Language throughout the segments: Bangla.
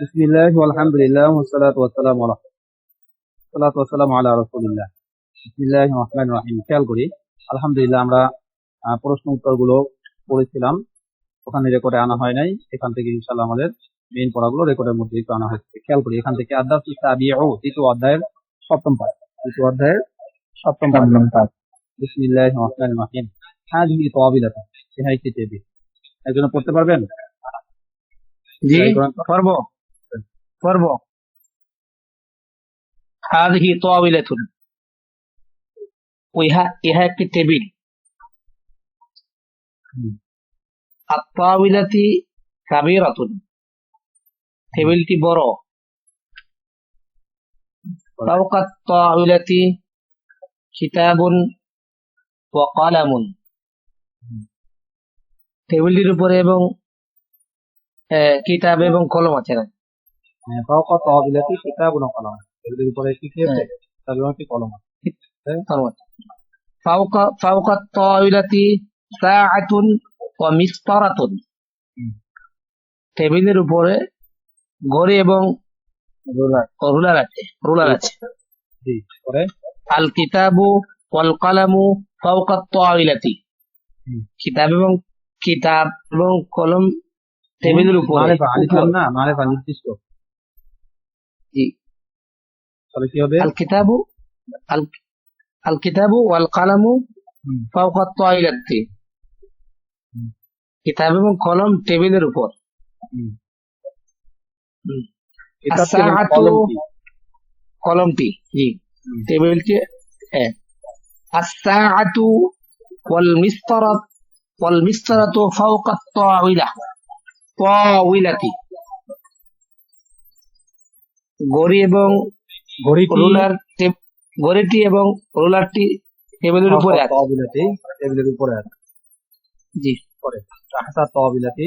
বিসমিল্লাহ আলহামদুলিল্লাহ ওয়াসসালাতু ওয়াসসালামু আলা সালাতু ওয়াসসালামু আলা রাসূলিল্লাহ বিসমিল্লাহির রহমানির রহিম খেয়াল করি আলহামদুলিল্লাহ আমরা প্রশ্ন উত্তরগুলো পড়েছিলাম। ওখানে রেকর্ডে আনা হয় নাই। এখান থেকে ইনশাআল্লাহ আমাদের মেইন পড়াগুলো রেকর্ডের মধ্যে আনা হয়েছে। খেয়াল করি এখান থেকে আদার সাবিউ দ্বিতীয় অধ্যায়ের সপ্তম পাঠ। দ্বিতীয় অধ্যায়ের সপ্তম পাঠ। বিসমিল্লাহির রহমানির রহিম। তাওবিলাত ইহা একটি টেবিল। একজন পড়তে পারবেন? জি। তাই পড়ব হাদিহি তাওবিলাতুন ইহা ইহা একটি টেবিল। হুম। আত্তাবিলাতি কাবীরাতুন। টেবিলটি বড়। ফাওকা আত্তাবিলাতি কিতাবুন ওয়া কলামুন। টেবিলটির উপরে এবং কিতাব এবং কলম আছে না? ফাওকা তাওবিলাতি কিতাবুন ওয়া কলম। এগুলোর উপরে কি কি আছে কিতাব এবং একটি কলম আছে। ফাওকা আত্তাবিলাতি সাআতুন ওয়া মিসতারাতুন। টেবিলের উপরে ঘড়ি এবং রুলার রুলার আছে রুলার আছে। আল কিতাবু ওয়াল কলামু ফাওকা। কিতাব এবং কিতাব এবং কলম টেবিলের উপরে। না মারেফা নির্দিষ্ট। জি তাহলে কি হবে আল কিতাবু আল আল কিতাবু ওয়াল কলামু হুম। ফাওকা আত্তাবিলাতি হুম। কিতাব এবং কলম টেবিলের উপর হুম। হুম। কিতাব এবং আস-সাআতু- কলম কি? কলমটি জি হুম। টেবিলটি হ্যাঁ আস-সাআতু ওয়াল মিসতারাত ওয়াল মিসতারাতু ফাওকা আত-তাওয়িলা তাওয়িলাতি ঘড়ি এবং ঘড়িটি রুলার টে- ঘড়িটি এবং রুলারটি টেবিলের উপরে আছে তাওবিলাতি টেবিলের উপরে আছে জি পরে তাহতা তাওবিলাতি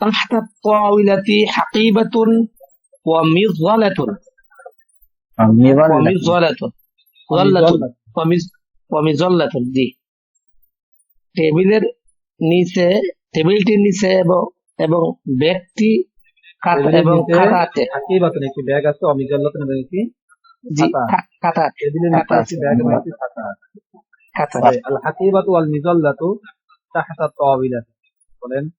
تحت الطاولة حقيبة ومظلة ومظلة ظلة ومز- ومظلة জি টেবিলের নিচে টেবিলটির নিচে এবং এবং ব্যাগটি খাতা টেবিলের এবং নিচে খাতা আছে হাকিবাতুন একটি ব্যাগ আছে অমিজাল্লাতুন এবং একটি জি খাতা। আছে টেবিলের নিচে খাতা আছে ব্যাগ এবং একটি খাতা। আছে খাতা পরে আল হাকিবাতু ওয়াল মিজাল্লাতু তাহতা তাওবিলাতি। বলেন।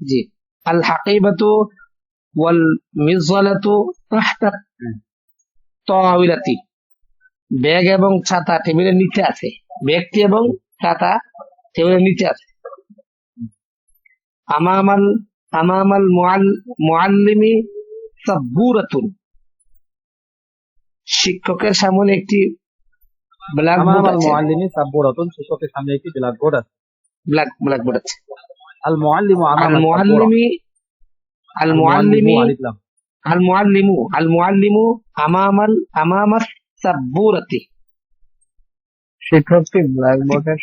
জি। আল হাকিবাতু ওয়াল মিজলাতু তাহতা হুম। ব্যাগ এবং ছাতা টেবিলের নিচে আছে। ব্যাগটি এবং ছাতা টেবিলের নিচে আছে। আমামাল শিক্ষকের সামনে একটি ব্ল্যাকবোর্ড আমাল আছে। মুআল্লিমি সাব্বুরাতুন শিক্ষকের সামনে একটি ব্ল্যাকবোর্ড আছে। ব্ল্যাক ব্ল্যাকবোর্ড আছে। আল মুআল্লিমু আল আমাল মুআল্লিমি আল মুআল্লিমি আল মুআল্লিমু আল মুআল্লিমু আমামাল আমামাস সাব্বুরাতি। শিক্ষকটি ব্ল্যাকবোর্ডের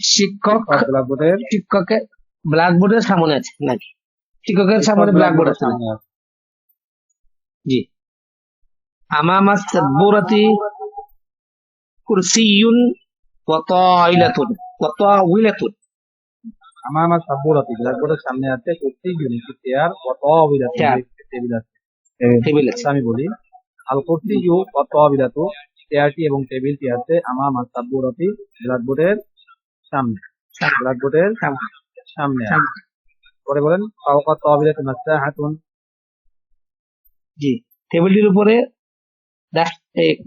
শিক্ষক ব্ল্যাকবোর্ডের শিক্ষকের ব্ল্যাকবোর্ডের সামনে আছে নাকি? শিক্ষকের সামনে ব্ল্যাকবোর্ড আছে? জি। আমামাস কুরসিয়ুন ওয়া তাইলাতুন ওয়া সাব্বুরাতি ব্ল্যাকবোর্ডের সামনে আছে কুর্সি একটি চেয়ার তাওবিলাতু একটি টেবিল আছে। টেবিল আছে। আমি বলি আল কুরসিয়ু ও তাওবিলাতু চেয়ারটি এবং টেবিলটি আছে আমামা সাব্বুরাতি ব্ল্যাকবোর্ডের সামনে। ব্ল্যাকবোর্ডের সামনে। আছে। পরে বলেন জি টেবিলটির উপরে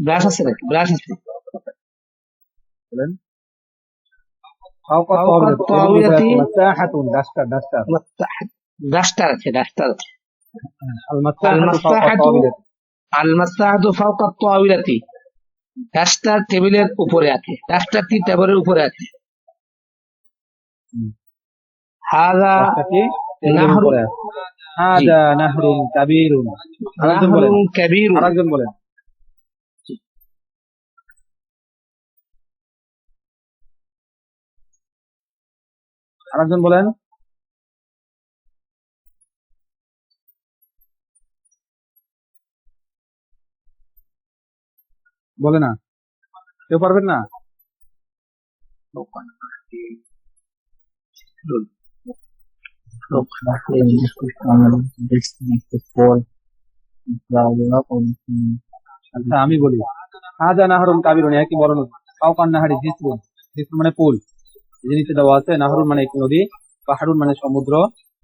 ব্রাশ আছে নাকি? ব্রাশ আছে। বলেন। ডাস্টার আছে আছে ফাওকা তাওবিলাতু টেবিলের উপরে আছে ডাস্টারটি টেবিলের উপরে আছে। হাদা নাহরুন কাবীরুন। আরেকজন বলেন। নাহরুন কাবীরুন। আরেকজন বলেন। আরেকজন বলেন। বলে না। কেউ পারবেন না? আচ্ছা আমি বলি। হাজা নাহরুন কাবিরুন একই বড় নদী কাউকান নাহারি জিসরুন জিসরুন মানে পুল। নিচে দেওয়া আছে নাহরুন মানে একটি নদী পাহাড়ুন মানে সমুদ্র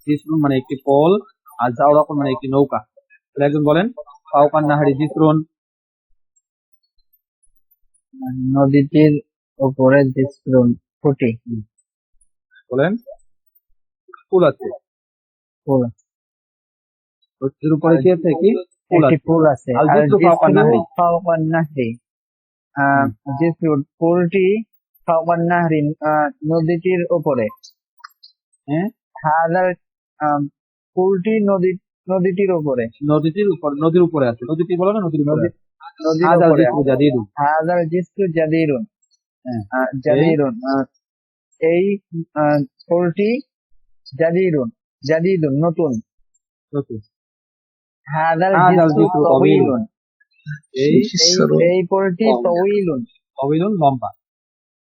জিসরুন মানে একটি পোল আর জাওরাকুন মানে একটি নৌকা। একজন বলেন কাউকান নাহারি জিসরুন নদীটির উপরে জিসরুন ফুটি। বলেন। পুল আছে পুল নদীর উপরে কি আছে কি? একটি আছে। আর আর নাহরি। নাহরি আহ, জিসরুন নাহরি নদীটির উপরে। হ্যাঁ হাজার পুলটি নদী নদীটির উপরে। নদীটির উপর নদীর উপরে আছে। নদীটি বলো না নদীর উপরে। হাজার জাদিরুন। জাদিরুন। এই আহ, জাদিরুন জাদিদুন নতুন। জিসরু জিসরু তওয়ীলুন এই এই এই পুলটি তওয়ীলুন অবিলুন লম্বা।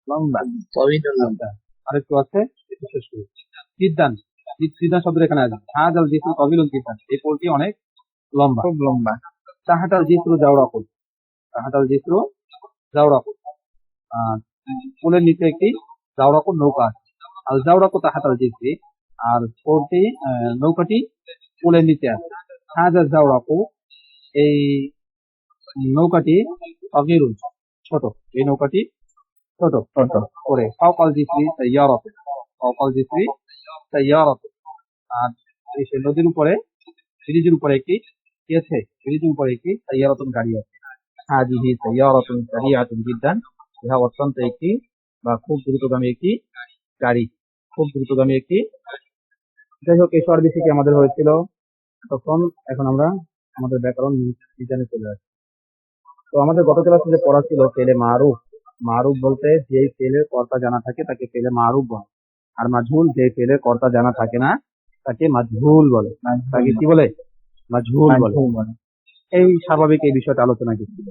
লম্বা। আচ্ছা আরেকটু আছে। একটু শেষ করি। সিদ্ধান সিদ্ধান শব্দ এখানে আছে। কবিলুন সিদ্ধান এই পোলটি অনেক লম্বা। খুব লম্বা। পোল তাহাটাল জিসরু জাউরা পোল আর পোলের নিচে একটি জাউরা নৌকা আছে। আর জাউরা পোল তাহাটাল জিসরি আর পোলটি নৌকাটি পোলের নিচে আছে হাজার জাউরা পোল এই নৌকাটি অগিরুন ছোট। এই নৌকাটি ছোট ছোট করে। ফাওকাল জিসরি সাইয়ারাত ফাওকাল জিসরি সাইয়ারাত আর এই সে নদীর উপরে, ব্রিজের উপরে একটি কি আছে ব্রিজের উপরে একটি সাইয়ারাতুন গাড়ি আছে। হাজিহি সাইয়ারাতুন সারিয়াতুন জিদ্দান। ইহা অত্যন্ত একটি বা খুব দ্রুতগামী একটি গাড়ি। খুব দ্রুতগামী একটি যাই হোক এই সর্বি থেকে আমাদের হয়েছিল। তখন এখন আমরা আমাদের ব্যাকরণ বিজ্ঞানে চলে আসি তো আমাদের গত ক্লাসে যে পড়া ছিল পেলে মারুফ মারুফ বলতে যে ফেলের কর্তা জানা থাকে তাকে ফেলে মারুফ বলে। আর মাজহুল যে ফেলের কর্তা জানা থাকে না তাকে মাজহুল বলে। তাকে কি বলে? মাজহুল বলে। এই স্বাভাবিক এই বিষয়টা আলোচনা করছিল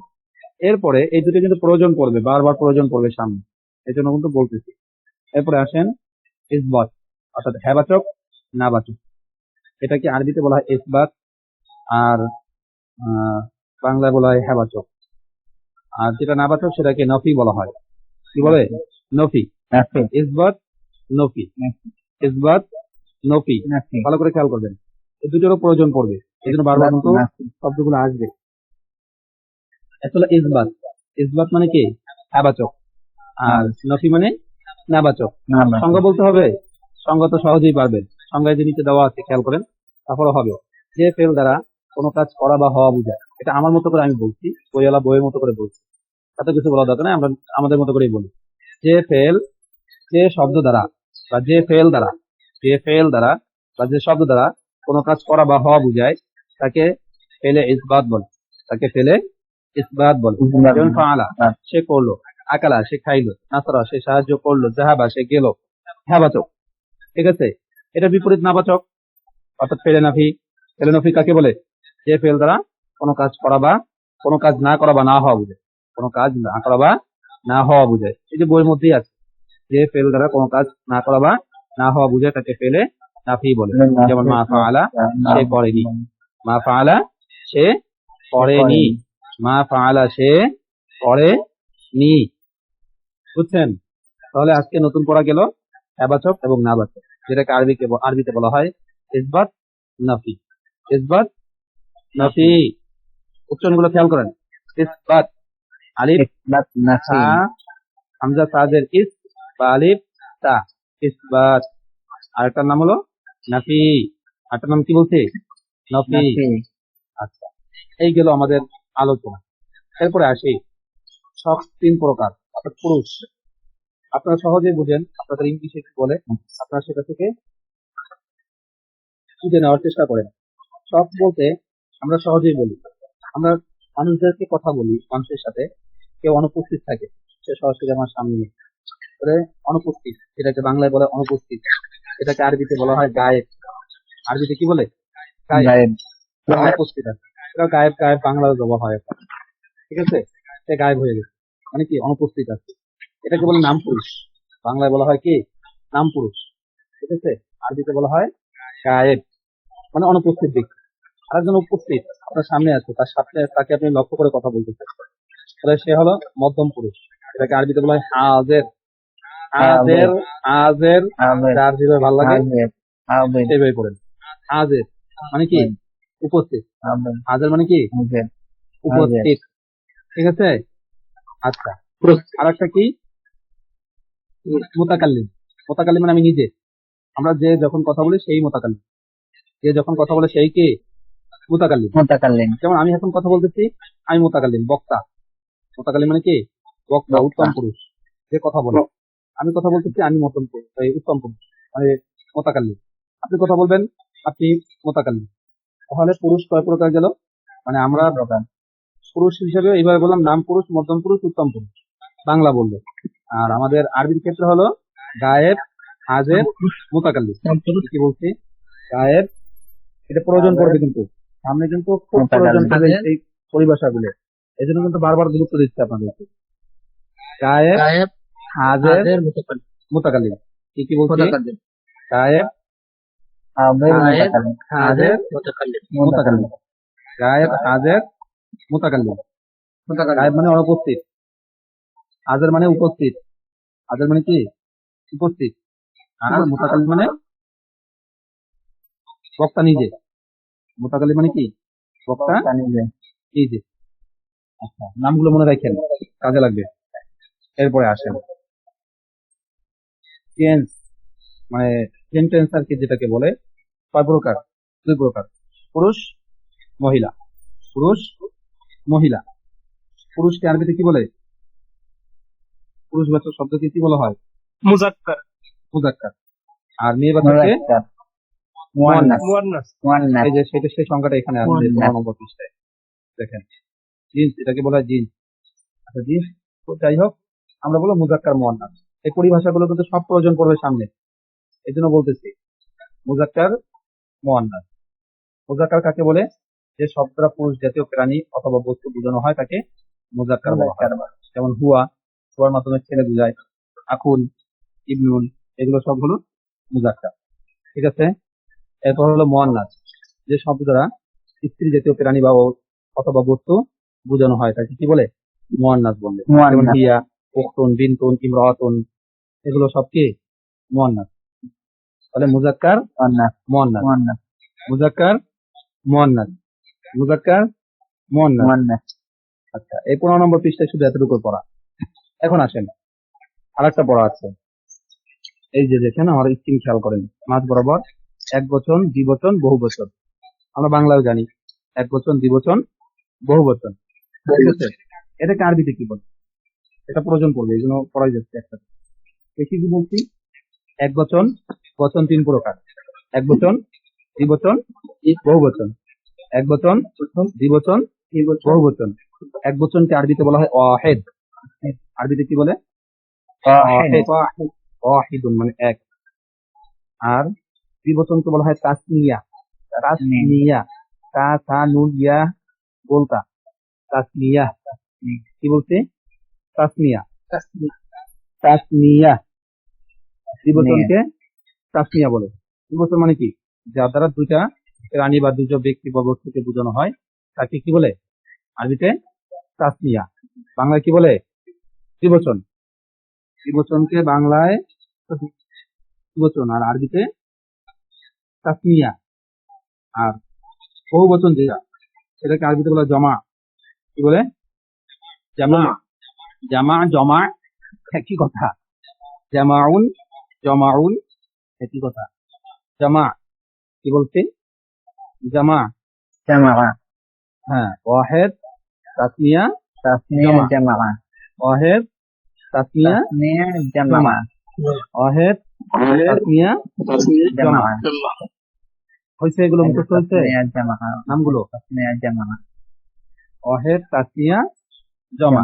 এরপরে এই দুটো কিন্তু প্রয়োজন পড়বে বারবার প্রয়োজন পড়বে সামনে। এই জন্য কিন্তু বলতেছি। এরপরে আসেন ইসবাত অর্থাৎ হ্যাবাচক নাবাচক এটাকে আরবিতে বলা হয় ইসবাত আর বাংলায় বলা হয় হ্যাবাচক আর যেটা নাবাচক সেটাকে নফি বলা হয়। কি বলে? নফি। ইসবাত নফি। ইসবাত নফি। ভালো করে খেয়াল করবেন। এই দুটোরও প্রয়োজন পড়বে। এই জন্য বারবার কিন্তু শব্দগুলো আসবে। আসলে ইসবাত। ইসবাত মানে কি? আবাচক আর নফি মানে নাবাচক সংজ্ঞা বলতে হবে। সংজ্ঞা তো সহজেই পারবেন। সংজ্ঞায় যে নিচে দেওয়া আছে, খেয়াল করেন। তারপরে হবে। যে ফেল দ্বারা কোনো কাজ করা বা হওয়া বোঝায়। এটা আমার মতো করে আমি বলছি, বইওয়ালা বইয়ের মতো করে বলছি। এত কিছু বলা দরকার নেই, আমরা আমাদের মতো করেই বলি। যে ফেল যে শব্দ দ্বারা বা যে ফেল দ্বারা, যে ফেল দ্বারা বা যে শব্দ দ্বারা কোনো কাজ করা বা হওয়া বোঝায়, তাকে ফেলে ইসবাত বলে। তাকে ফেলে ইসবাত বলে। যেমন ফাআলা সে করল, আকালা, সে খাইলো, নাসরা, সে সাহায্য করল জাহাবা সে গেল হ্যাবাচক ঠিক আছে? এটা বিপরীত নাবাচক, অর্থাৎ ফেলে নাফি ফেলে নাফি কাকে বলে? যে ফেল দ্বারা কোনো কাজ করা বা কোনো কাজ না করা বা না হওয়া বুঝে কোনো কাজ না করা বা না হওয়া বুঝায়। এই যে বইয়ের মধ্যেই আছে। যে ফেল দ্বারা কোনো কাজ না করা বা না হওয়া বুঝায়, তাকে ফেলে নাফি বলে। যেমন মা ফাআলা, সে করেনি। মা ফাআলা, সে করেনি। মা ফাআলা, সে করে নি বুঝছেন? তাহলে আজকে নতুন পড়া গেল অ্যাবাচক এবং নাবাচক। যেটাকে আরবিকে আরবিতে বলা হয় ইসবাত নাফি। ইসবাত নাফি। উচ্চারণগুলো খেয়াল করেন। ইসবাত আলিফ তা হামজা সাদের ইস বা আলিফ তা। ইসবাত। আরেকটার নাম হলো নাফি। আরেকটার নাম কি বলছে? নাফি। আচ্ছা এই গেল আমাদের আলোচনা। এরপরে আসি। সব তিন প্রকার অর্থাৎ পুরুষ। আপনারা সহজে বুঝেন আপনাদের ইংলিশে বলে আপনারা সেটা থেকে শিখে নেওয়ার চেষ্টা করেন। সব বলতে আমরা সহজেই বলি। আমরা মানুষদেরকে কথা বলি মানুষের সাথে কেউ অনুপস্থিত থাকে সে সরাসরি আমার সামনে নেই। অনুপস্থিত। এটাকে বাংলায় বলে অনুপস্থিত। এটাকে আরবিতে বলা হয় গায়েব। আরবিতে কি বলে? গায়েব। অনুপস্থিত আছে। এটা গায়েব গায়েব বাংলায় ব্যবহার হয়। ঠিক আছে? সে গায়েব হয়ে গেছে। মানে কি? অনুপস্থিত আছে। এটাকে বলে নাম পুরুষ বাংলায় বলা হয় কি? নাম পুরুষ ঠিক আছে? আরবিতে বলা হয় গায়েব মানে অনুপস্থিত ব্যক্তি। আরেকজন উপস্থিত আপনার সামনে আছে তার সাথে তাকে আপনি লক্ষ্য করে কথা বলতেছেন তাহলে সে হলো মধ্যম পুরুষ। এটাকে আরবিতে বলা হয় হাজের। হাজের হাজের। যার যেভাবে ভালো লাগে সেইভাবে পড়েন। হাজের মানে কি? উপস্থিত। হাজের। মানে কি? উপস্থিত। ঠিক আছে? আচ্ছা। আর একটা কি? মোতাকাল্লিম মোতাকাল্লিম মানে আমি নিজে। আমরা যে যখন কথা বলি সেই মোতাকাল্লিম যে যখন কথা বলে সেই কে? মোতাকাল্লিম মুতাকাল্লিম যেমন আমি এখন কথা বলতেছি আমি মোতাকাল্লিম বক্তা। মোতাকাল্লিম মানে কি? বক্তা। উত্তম পুরুষ। যে কথা বলে। আমি কথা বলতেছি আমি মতন উত্তম পুরুষ মানে মোতাকাল্লিম আপনি কথা বলবেন আপনি মোতাকাল্লিম তাহলে পুরুষ কয় প্রকার গেল? মানে আমরা পুরুষ হিসেবে এইভাবে বললাম নাম পুরুষ মধ্যম পুরুষ উত্তম পুরুষ। বাংলা বলল। আর আমাদের আরবির ক্ষেত্রে হলো গায়েব হাজের মোতাকাল্লিম কি বলছি? গায়েব এটা প্রয়োজন পড়বে কিন্তু। সামনে কিন্তু খুব। প্রয়োজন পড়বে এই পরিভাষাগুলো। এই জন্য কিন্তু বারবার গুরুত্ব দিচ্ছে আপনাদেরকে। গায়েব হাজের কি কি বলছি? গায়েব হাজির গায়েব হাজের গায়েব মানে অনুপস্থিত। হাজের মানে উপস্থিত। হাজের মানে কি? উপস্থিত। আর মোতাকাল্লিম মানে? বক্তা নিজে। মোতাকাল্লিম মানে কি? বক্তা নিজে। নিজে। আচ্ছা নামগুলো মনে রাখেন কাজে লাগবে। এরপরে আসেন। টেন্স মানে সেন্টেন্স আর কি যেটাকে বলে কয় প্রকার দুই প্রকার। পুরুষ মহিলা। পুরুষ মহিলা। পুরুষকে আরবিতে কি বলে? পুরুষবাচক শব্দকে কি বলা হয়? মুজাক্কার। মুজাক্কার। আর মেয়ে বাচ্চাকে? মুরাক্কাব মুয়ান্নাস। মুয়ান্নাস। মুয়ান্নাস। এই যে সেটা সেই সংখ্যাটা এখানে আছে নম্বর পৃষ্ঠায়। দেখেন জিন্স এটাকে বলা হয় জিন্স। আচ্ছা জিন্স তো যাই হোক আমরা বলব মুজাক্কার মোয়ান্নাস। এই পরিভাষাগুলো কিন্তু সব প্রয়োজন পড়বে সামনে। এই জন্য বলতেছি মুজাক্কার মোয়ান্নাস। মুজাক্কার কাকে বলে? যে শব্দটা পুরুষ জাতীয় প্রাণী অথবা বস্তু বোঝানো হয় তাকে মুজাক্কার বলা হয়। যেমন হুয়া হুয়ার মাধ্যমে ছেলে বুঝায় আকুল ইবনুল এগুলো সব হলো মুজাক্কার। ঠিক আছে? এরপর হলো মোয়ান্নাস। যে শব্দ দ্বারা স্ত্রী জাতীয় প্রাণী বা অথবা বস্তু বোঝানো হয় তাকে কি বলে? মোয়ান্নাস বলে। যেমন হিয়া উখতুন বিনতুন ইমরাতুন এগুলো সব কি? মোয়ান্নাস। তাহলে মুজাক্কার মোয়ান্নাস। মুয়ান্নাস। মুজাক্কার মোয়ান্নাস। মুজাক্কার মোয়ান্নাস। আচ্ছা এই পনেরো নম্বর পৃষ্ঠায় শুধু এতটুকু পড়া। এখন আসেন। আর একটা বড় আছে। এই যে দেখেন, আমার স্ক্রিন খেয়াল করেন। মাঝ বরাবর এক বচন দ্বিবচন বহু বচন। আমরা বাংলাও জানি, এক বচন দ্বিবচন বহু বচন। এটাকে আরবিতে কি বলে? এটা প্রয়োজন পড়বে, এই জন্য পড়াই যাচ্ছে একটা। দেখি কি বলছি? এক বচন বচন তিন প্রকার। এক বচন দ্বিবচন বহু বচন। এক বচন দ্বিবচন বহু বচন। এক বচনকে আরবিতে বলা হয় অহেদ আরবিতে কি বলে? মানে এক। আর দ্বিবচনকে বলা হয় তাসনিয়া। তাসনিয়া। তা তা নুন ইয়া বলতা। তাসনিয়া। কি বলছে? তাসনিয়া। তাসনিয়া। দ্বিবচনকে তাসনিয়া বলে। দ্বিবচন মানে কি? যার দ্বারা দুইটা প্রাণী বা দুটো ব্যক্তি বা বস্তুকে বোঝানো হয় তাকে কি বলে? আরবিতে তাসনিয়া। বাংলায় কি বলে? দ্বিবচন দ্বিবচনকে বাংলায় দ্বিবচন আর আরবিতে আর বহু বচন যেটা সেটাকে আরবিতে বলে জমা। কি বলে? জামা। জামা। জমা একই কথা। জামাউন জমাউন একই কথা। জামা কি বলছে? জামা। জামাআ হ্যাঁ ওয়াহেদ তাসনিয়া তাসনিয়া জামা। ওয়াহেদ তাসনিয়া জামাআ ওয়াহেদ তাসনিয়া জামাআ হয়েছে এগুলো মুখস্থ হয়েছে তাসনিয়া জামাআ নামগুলো? তাসনিয়া জামাআ ওয়াহেদ তাসনিয়া জমা।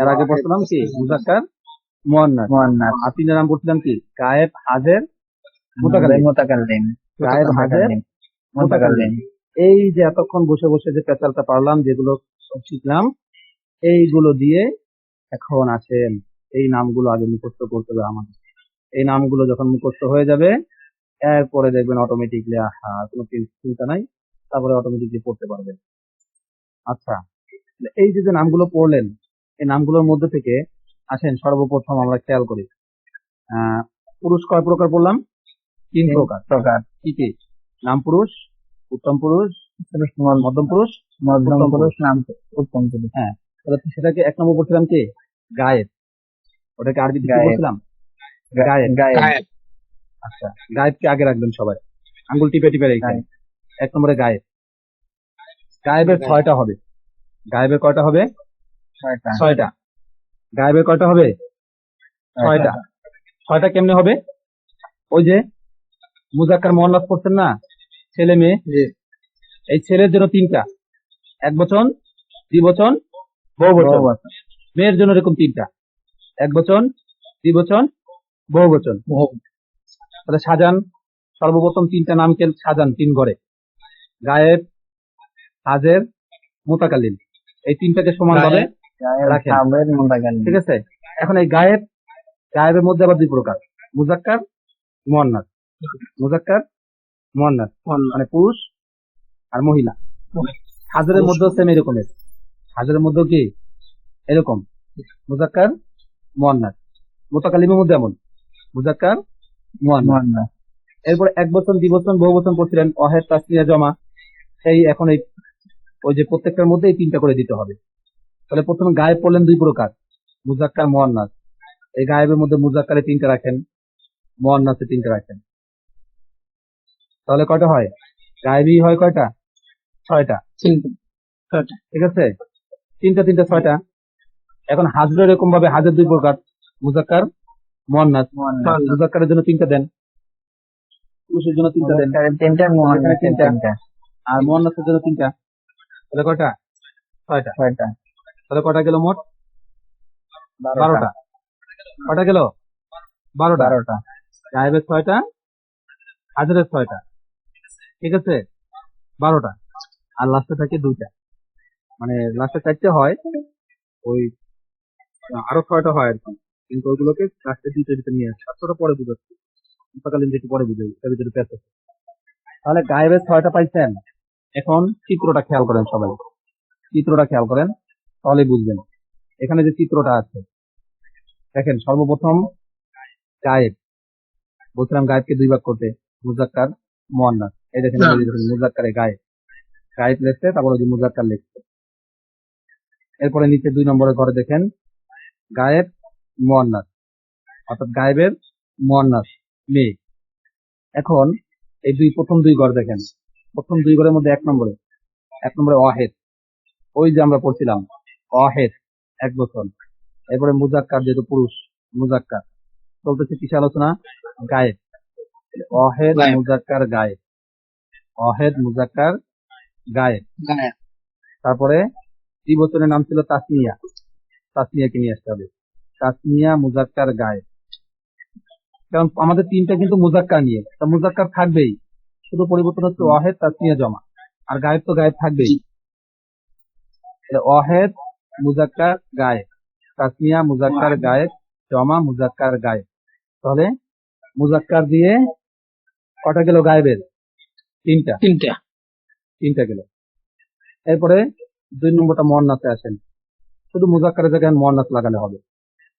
এর আগে পড়ছিলাম কি? মুজাক্কার? মুয়ান্নাস মুয়ান্নাস আপিনের নাম পড়ছিলাম কি? গায়েব হাজের মুতাকাল্লিম। মুতাকাল্লিম গায়েব হাজের মুতাকাল্লিম। এই যে এতক্ষণ বসে বসে যে পেঁচালটা পারলাম যেগুলো শিখলাম এইগুলো দিয়ে এখন আসেন এই নামগুলো আগে মুখস্থ করতে হবে আমাদের। এই নামগুলো যখন মুখস্থ হয়ে যাবে এরপরে দেখবেন অটোমেটিকলি আহা কোনো চিন্তা নাই তারপরে অটোমেটিকলি পড়তে পারবেন। আচ্ছা এই যে যে নামগুলো পড়লেন এই নামগুলোর মধ্যে থেকে আসেন সর্বপ্রথম আমরা খেয়াল করি। আহ পুরুষ কয় প্রকার বললাম তিন প্রকার। প্রকার। কি কি? নাম পুরুষ উত্তম পুরুষ মধ্যম পুরুষ মধ্যম পুরুষ নাম উত্তম পুরুষ। তাহলে সেটাকে এক নম্বর পড়ছিলাম কি? গায়েব ওটাকে আরবি বলছিলাম? গায়েব। গায়ে গায়েব। আচ্ছা গায়েবকে আগে রাখবেন সবাই? আঙ্গুল টিপে টিপে রেখে। এক নম্বরে গায়েব। গায়েবের ছয়টা হবে। গায়েবের কয়টা হবে? ছয়টা। ছয়টা। গায়েবের কয়টা হবে? ছয়টা। ছয়টা। কেমনে হবে? ওই যে মুজাক্কার মোহান্নাস করছেন না? ছেলে মেয়ে? জি। এই ছেলের জন্য তিনটা। এক বচন দ্বিবচন বহু বচন। মেয়ের জন্য এরকম তিনটা। এক বচন দ্বিবচন বহু বচন। তাহলে সাজান সর্বপ্রথম তিনটা নামকে সাজান তিন ঘরে। গায়েব হাজের মোতাকালীন এই তিনটাকে সমানভাবে গায়েব, রাখেন। ঠিক আছে? এখন এই গায়েব গায়েবের মধ্যে আবার দুই প্রকার। মুজাক্কার মোহান্নাস মুজাক্কার মোহান্নাস মানে পুরুষ আর মহিলা। হাজারের মধ্যেও সেম এরকমের। হাজারের মধ্যেও কি? এরকম। মুজাক্কার মোহান্নাস মোতাকালিমের মধ্যে এমন। মুজাক্কার মুহান্নাস। এরপর এক বছর দুই বছর বহু বছর পড়ছিলেন অহেদ তাসনিয়া জমা। সেই এখন এই ওই যে প্রত্যেকটার মধ্যে এই তিনটা করে দিতে হবে। তাহলে প্রথমে গায়েব পড়লেন দুই প্রকার। মুজাক্কার মোহান্নাস এই গায়েবের মধ্যে মুজাক্কারে তিনটা রাখেন মোহান্নাসে তিনটা রাখেন। তাহলে কয়টা হয়? গায়েবই হয় কয়টা? ছয়টা। ঠিক আছে? তিনটা তিনটা ছয়টা। এখন হাজরের এরকম ভাবে হাজার দুই প্রকার। মুজাক্কার মুহান্নাস। মুজাক্কারের জন্য তিনটা দেন। পুরুষের জন্য তিনটা দেন। তিনটা তিনটা। আর মোহান্নাসের জন্য তিনটা। তাহলে কয়টা? ছয়টা। ছয়টা। তাহলে কয়টা গেল মোট? বারোটা। কয়টা গেল? বারোটা। বারোটা। সাহেবের ছয়টা হাজারের ছয়টা। ঠিক আছে? বারোটা। আর লাস্টে থাকে দুইটা। মানে লাস্টে চারটে হয় ওই আরও ছয়টা হয় আর কি। কিন্তু ওইগুলোকে লাস্টে দুইটা দুটো নিয়ে আসে। সাতটা পরে বুঝাচ্ছি। সকালীন যেটু পরে বুঝাই এটার ভিতরে আছে। তাহলে গায়েবের ছয়টা পাইছেন? এখন চিত্রটা খেয়াল করেন সবাই। চিত্রটা খেয়াল করেন তাহলে বুঝবেন। এখানে যে চিত্রটা আছে দেখেন সর্বপ্রথম গায়েব। বলছিলাম গায়েবকে দুই ভাগ করতে মুজাক্কার মোয়ান্নাস। এই দেখেন, মুজাক্কারে গায়েব। গায়েব লিখছে তারপর ওই যে মুজাক্কার লিখছে। এরপরে নিচে দুই নম্বরের ঘরে দেখেন গায়েব মোয়ান্নাস অর্থাৎ গায়েবের মোয়ান্নাস মেয়ে। এখন এই দুই প্রথম দুই ঘর দেখেন। প্রথম দুই ঘরের মধ্যে এক নম্বরে এক নম্বরে অহেদ। ওই যে আমরা পড়ছিলাম অহেদ এক বছর। এরপরে মুজাক্কার যেহেতু পুরুষ মুজাক্কার। চলতেছে কিসে আলোচনা? গায়েব। অহেদ। মুজাক্কার গায়েব। অহেদ মুজাক্কার গায়েব। তারপরে তারপরে বছরের নাম ছিল তাসমিয়া তাসমিয়াকে নিয়ে আসতে হবে। তাসমিয়া মুজাক্কার গায়েব। কারণ আমাদের তিনটা কিন্তু মুজাক্কার নিয়ে। তা মুজাক্কার থাকবেই। শুধু পরিবর্তন হচ্ছে ওয়াহেদ তাসমিয়া জমা। আর গায়েব তো গায়েব থাকবেই। ওয়াহেদ মুজাক্কার গায়েব। তাসমিয়া মুজাক্কার গায়েব। জমা মুজাক্কার গায়েব। তাহলে মুজাক্কার দিয়ে কটা গেল গায়েবের? তিনটা। তিনটা। তিনটা গেল। এরপরে দুই নম্বরটা মোয়ান্নাসে আসেন। শুধু মুজাক্কারের জায়গায় মোয়ান্নাস লাগালে হবে।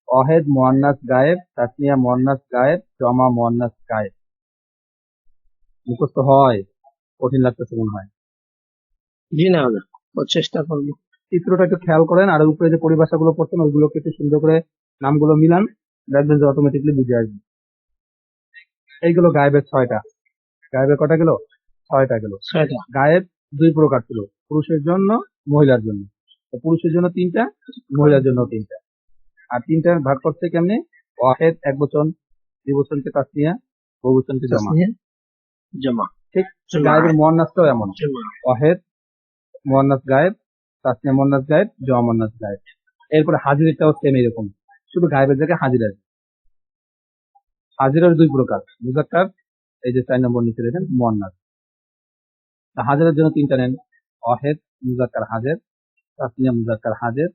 অহেদ মোয়ান্নাস গায়েব তাসমিয়া মোয়ান্নাস গায়েব জমা মোয়ান্নাস গায়েব। মুখস্থ হয় কঠিন লাগতেছে মনে হয়। জি না চেষ্টা করব। চিত্রটা একটু খেয়াল করেন আর উপরে যে পরিভাষাগুলো পড়ছেন ওইগুলোকে একটু সুন্দর করে নামগুলো মিলান দেখবেন যে অটোমেটিকলি বুঝে আসবে। এইগুলো গায়েবের ছয়টা। গায়েবের কটা গেল? ছয়টা গেল। ছয়টা। গায়েব দুই প্রকার ছিল পুরুষের জন্য মহিলার জন্য। পুরুষের জন্য তিনটা মহিলার জন্য তিনটা। আর তিনটা ভাগ করছে কেমনে? ওয়াহেদ এক বচন দুই বচনকে তাসনিয়া বহু বচনকে জমা। জমা। ঠিক। গায়েবের মোয়ান্নাসটাও এমন। জমা। ওয়াহেদ মোয়ান্নাস গায়েব তাসনিয়া মোয়ান্নাস গায়েব জমা মোয়ান্নাস গায়েব। এরপরে হাজিরটাও সেম এরকম শুধু গায়েবের জায়গায় হাজির। আছে হাজিরের দুই প্রকার। মুজাক্কার এই যে চার নম্বর নিচে দেখেন মোয়ান্নাস। হাজারের জন্য তিনটা নেন। ওয়াহেদ মুজাক্কার হাজের। তাসনিয়া মুজাক্কার হাজের,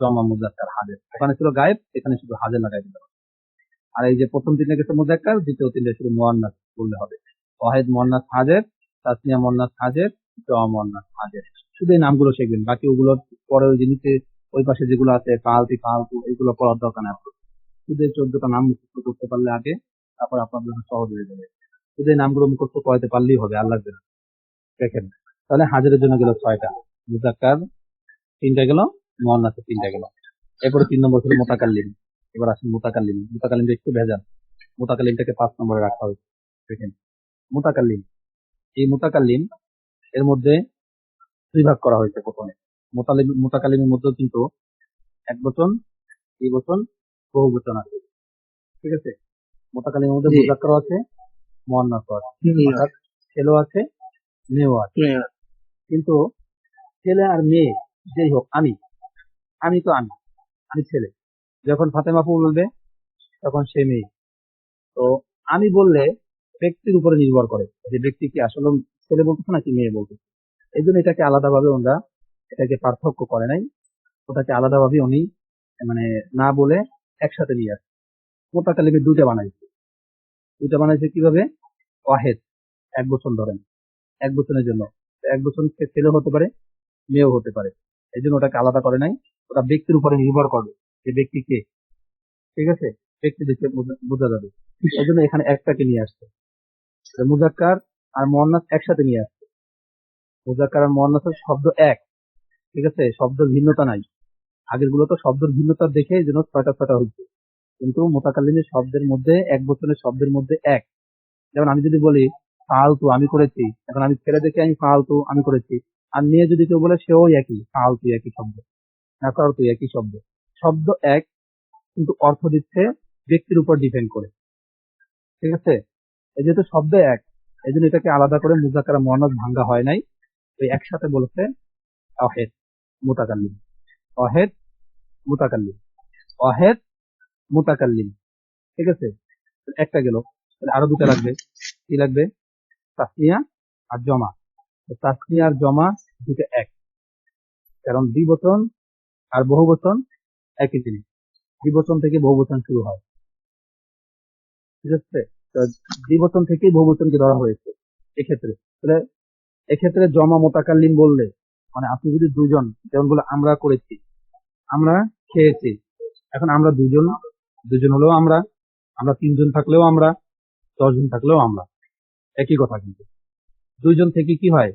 জমা মুজাক্কার হাজের। ওখানে ছিল গায়েব, এখানে শুধু হাজের লাগাই দিল আর এই যে প্রথম তিনটা গেছে মুজাক্কার দ্বিতীয় তিনটা শুধু মোয়ান্নাস বললে হবে। ওয়াহেদ মোহান্নাস হাজের, তাসনিয়া মোহান্নাস হাজের জওয়া মোহান্নাস হাজের। শুধু এই নামগুলো শিখবেন, বাকি ওগুলো পরে ওই জিনিসে ওই পাশে যেগুলো আছে পালতি ফালতু, এগুলো পড়ার দরকার আপনার। শুধু এই চোদ্দটা নাম মুখস্থ করতে পারলে আগে, তারপর আপনার জন্য সহজ হয়ে যাবে। শুধু এই নামগুলো মুখস্থ করাতে পারলেই হবে আল্লাহ দেখেন, তাহলে হাজারের জন্য গেল ছয়টা মুজাক্কার তিনটা গেল মোহান্নাসের তিনটা গেল। এরপরে তিন নম্বর ছিল মোতাকাল্লিম। এবার আসুন মোতাকাল্লিম। মোতাকাল্লিমটা একটু ভেজাল। মোতাকাল্লিমটাকে পাঁচ নম্বরে রাখা হয়েছে দেখেন মোতাকাল্লিম। এই মোতাকাল্লিম এর মধ্যে দুই ভাগ করা হয়েছে প্রথমে। মোতালিম মোতাকাল্লিমের মধ্যে কিন্তু এক বচন এই বচন বহু বচন আছে। ঠিক আছে? মোতাকাল্লিমের মধ্যে। মুজাক্কার আছে মোহান্নাস আছে। ছেলেও আছে। মেয়েও আছে। কিন্তু ছেলে আর মেয়ে যেই হোক, আমি। আমি তো আমি আমি ছেলে। যখন ফাতেমাপু বলবে, তখন সে মেয়ে। তো আমি বললে ব্যক্তির উপরে নির্ভর করে যে ব্যক্তি কি আসলে ছেলে বলতেছে নাকি মেয়ে বলতেছে। এই জন্য এটাকে আলাদাভাবে ওরা এটাকে পার্থক্য করে নাই। ওটাকে আলাদাভাবে উনি মানে না বলে একসাথে নিয়ে আসে। মোতাকালিমে দুইটা বানাইছে। দুইটা বানাইছে কীভাবে? ওয়াহেদ, এক বছর ধরেন। এক বছরের জন্য। এক বছর ছেলে হতে পারে, মেয়েও হতে পারে। এই জন্য ওটাকে আলাদা করে নাই। ওটা ব্যক্তির উপরে নির্ভর করবে যে ব্যক্তি কে। ঠিক আছে? ব্যক্তি দেখে বোঝা- যাবে। এই জন্য এখানে একটাকে নিয়ে আসছে। মুজাক্কার আর মোহান্নাস একসাথে নিয়ে আসছে। মুজাক্কার আর মোহান্নাসের শব্দ এক। ঠিক আছে? শব্দ ভিন্নতা নাই। আগেরগুলো তো শব্দের ভিন্নতা দেখে জন্য ছয়টা ছয়টা হচ্ছে। কিন্তু মোতাকাল্লিমের শব্দের মধ্যে, এক বছরের শব্দের মধ্যে এক। যেমন আমি যদি বলি, ফালতু আমি করেছি, এখন আমি ছেলে দেখে আমি ফালতু আমি করেছি। আর নিয়ে যদি কেউ বলে সেও একই ফালতু একই শব্দ নাকারতু একই শব্দ। শব্দ এক, কিন্তু অর্থ দিচ্ছে ব্যক্তির উপর ডিপেন্ড করে। ঠিক আছে? এই যেহেতু শব্দ এক, এই জন্য এটাকে আলাদা করে মুজাকারা মহানদ ভাঙ্গা হয় নাই। ওই একসাথে বলেছে অহেদ, মুতাকাল্লিম। অহেদ মুতাকাল্লিম। অহেদ, মুতাকাল্লিম। ঠিক আছে? একটা গেল। আরও দুটা লাগবে। কি লাগবে? তাসনিয়া আর জমা। তো আর জমা দুটো এক। কারণ দ্বিবচন আর বহুবচন একই জিনিস। দ্বিবচন থেকে বহুবচন শুরু হয়। ঠিক আছে? দ্বিবচন থেকেই বহুবচনকে ধরা হয়েছে এক্ষেত্রে। তাহলে এক্ষেত্রে জমা মোতাকাল্লিম বললে মানে আপনি যদি দুজন, যেমন বলে আমরা করেছি, আমরা খেয়েছি, এখন আমরা দুজন দুজন হলেও আমরা আমরা তিনজন থাকলেও আমরা, দশজন থাকলেও আমরা। একই কথা কিন্তু। দুইজন থেকে কি হয়?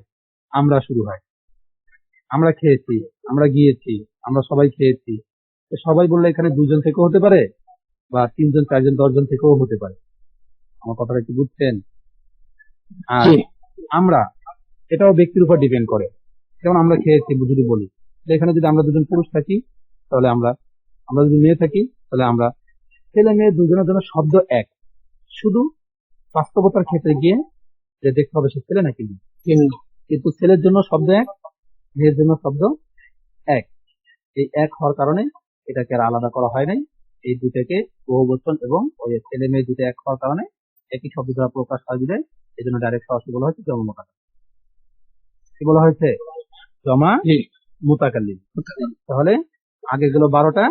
আমরা শুরু হয়। আমরা খেয়েছি আমরা গিয়েছি আমরা সবাই খেয়েছি। সবাই বললে এখানে দুজন থেকেও হতে পারে বা তিনজন চারজন দশজন থেকেও হতে পারে। আমার কথাটা কি বুঝছেন? আর আমরা এটাও ব্যক্তির উপর ডিপেন্ড করে। যেমন আমরা খেয়েছি যদি বলি এখানে যদি আমরা দুজন পুরুষ থাকি তাহলে আমরা আমরা যদি মেয়ে থাকি তাহলে আমরা ছেলে মেয়ে দুজনের জন্য শব্দ এক। শুধু বাস্তবতার ক্ষেত্রে গিয়ে যে দেখতে হবে সে ছেলে নাকি ভিন্ন। কিন্তু ছেলের জন্য শব্দ এক মেয়ের জন্য শব্দ এক। এই এক হওয়ার কারণে এটাকে আর আলাদা করা হয় নাই। এই দুটাকে বহুবচন এবং ওই ছেলে মেয়ে দুটো এক হওয়ার কারণে একই শব্দ দ্বারা প্রকাশ হয় বিদায় এই জন্য ডাইরেক্ট সরাসরি বলা হয়েছে জমা মোতাকাল্লিম কি বলা হয়েছে? জমা। মোতাকাল্লিম তাহলে আগে গেল বারোটা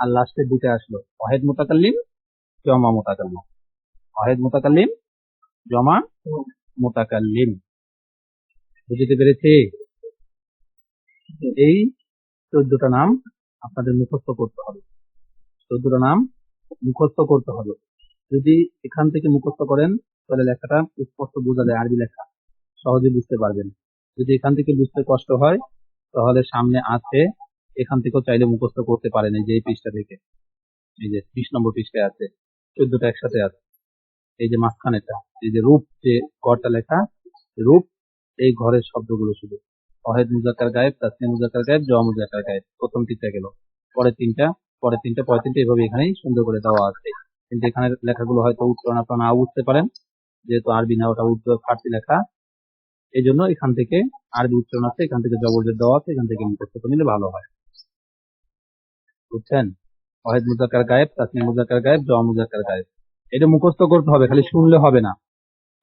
আর লাস্টে দুটো আসলো। অহেদ মোতাকাল্লিম জমা মোতাকাল্লিম অহেদ মোতাকাল্লিম জমা মোতাকাল্লিম। বুঝতে পেরেছি? এই চোদ্দটা নাম আপনাদের মুখস্থ করতে হবে। চোদ্দটা নাম মুখস্থ করতে হবে। যদি এখান থেকে মুখস্থ করেন, তাহলে লেখাটা স্পষ্ট বোঝা যায় আরবি লেখা সহজে বুঝতে পারবেন। যদি এখান থেকে বুঝতে কষ্ট হয়, তাহলে সামনে আছে, এখান থেকেও চাইলে মুখস্থ করতে পারেন এই যে এই পৃষ্ঠা থেকে। এই যে বিশ নম্বর পৃষ্ঠায় আছে, চোদ্দটা একসাথে আছে। এই যে মাঝখানেটা এই যে রূপ যে ঘরটা লেখা, রূপ এই ঘরের শব্দগুলো শুধু। অহেদ মুজাক্কার গায়েব তাসনিয়া মুজাক্কার গায়েব, জওয়া মুজাক্কার গায়েব। প্রথম তিনটা গেল। পরের তিনটা পরের তিনটা পরের তিনটা, এভাবে এখানেই সুন্দর করে দেওয়া আছে। কিন্তু এখানে লেখাগুলো হয়তো উচ্চারণ আপনারা নাও বুঝতে পারেন, যেহেতু আরবি না, ওটা উর্দু ফার্সি লেখা। এই জন্য এখান থেকে আরবি উচ্চারণ আছে, এখান থেকে জবরজের দেওয়া আছে, এখান থেকে মুখস্থ করে নিলে ভালো হয়। বুঝছেন? ওয়াহেদ মুজাকার গায়েব তাসনিয়া মুজাকার গায়েব, জওয়া মুজাক্কার গায়েব। এটা মুখস্থ করতে হবে, খালি শুনলে হবে না।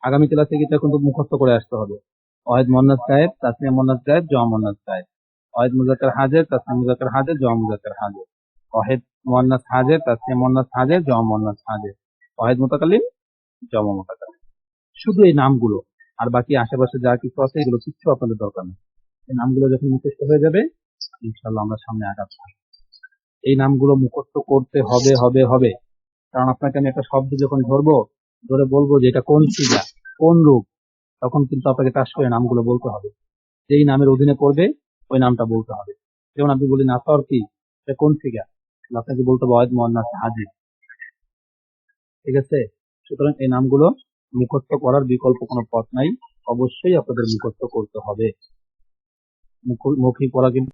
আগামী ক্লাসে কিন্তু এখন মুখস্থ করে আসতে হবে। ওয়াহেদ মোহান্নাস গায়েব তাসনিয়া মোহান্নাস গায়েব জওয়া মোহান্নাস সাহেব। ওয়াহেদ মুজাক্কার হাজের, তাসনিয়া মুজাক্কার হাজের জওয়া মুজাক্কার হাজের। ওয়াহেদ মোহান্নাস হাজের, তাসনিয়া মোহান্নাস হাজের জওয়া মোহান্নাস হাজের। ওয়াহেদ মুতাকাল্লিম জমা মুতাকাল্লিম শুধু এই নামগুলো, আর বাকি আশেপাশে যা কিছু আছে, এগুলো কিচ্ছু আপনাদের দরকার নেই। এই নামগুলো যখন মুখস্থ হয়ে যাবে ইনশাল্লাহ আমরা সামনে আগাবো। এই নামগুলো মুখস্থ করতে হবে হবে হবে। কারণ আপনাকে আমি একটা শব্দ যখন ধরবো ধরে বলব যে এটা কোন সিগা, কোন রূপ তখন কিন্তু আপনাকে টাস করে নামগুলো বলতে হবে। যেই নামের অধীনে পড়বে, ওই নামটা বলতে হবে। যেমন আপনি বলি নাসর কি কোন সিগা? আপনাকে বলতে হবে ওয়াহিদ মোহান্নাস হাজির। ঠিক আছে? সুতরাং এই নামগুলো মুখস্থ করার বিকল্প কোনো পথ নাই। অবশ্যই আপনাদের মুখস্থ করতে হবে। মুখ- পড়া কিন্তু